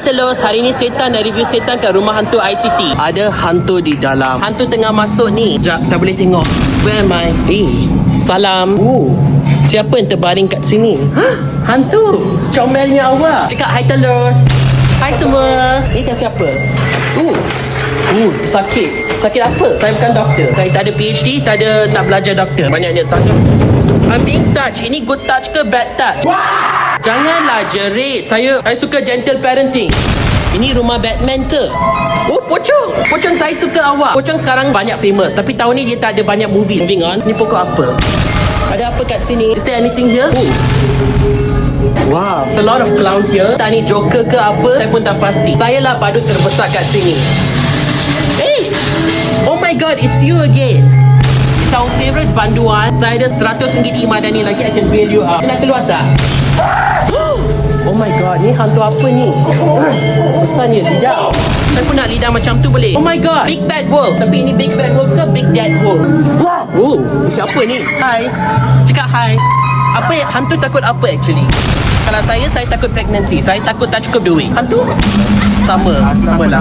Telos, hari ni Setan nak review Setan kat rumah hantu ICT. Ada hantu di dalam. Hantu tengah masuk ni. Sekejap, tak boleh tengok. Where am I? Eh, salam. Oh, siapa yang terbaring kat sini? Hah? Hantu. Comelnya awak. Cakap hi Telos. Hai semua. Ni kan siapa? Uh. Uh, sakit. Sakit apa? Saya bukan doktor. Saya tak ada PhD, tak ada tak belajar doktor. Banyaknya tanya. I'm being touch. Ini good touch ke bad touch? Janganlah jerit. Saya saya suka gentle parenting. Ini rumah Batman ke? Oh, Pocong. Pocong saya suka awak. Pocong sekarang banyak famous. Tapi tahun ni dia tak ada banyak movie. Moving on. Ni pokok apa? Ada apa kat sini? Is there anything here? Oh. Wow. A lot of clown here. Tak ni Joker ke apa? Saya pun tak pasti. Saya lah badut terbesar kat sini. Hey! Oh my god, it's you again. It's our favorite banduan. Saya ada 100 ringgit imadani lagi. I can bail you out. Nak keluar tak? Oh my god, ni hantu apa ni? Besarnya lidah. Saya pun nak lidah macam tu boleh? Oh my god, Big Bad Wolf. Tapi ini Big Bad Wolf ke Big Dead Wolf? Oh, siapa ni? Hai. Cakap hai. Apa yang hantu takut apa actually? Kalau saya, saya takut pregnancy. Saya takut tak cukup duit. Hantu? Sama, sama lah.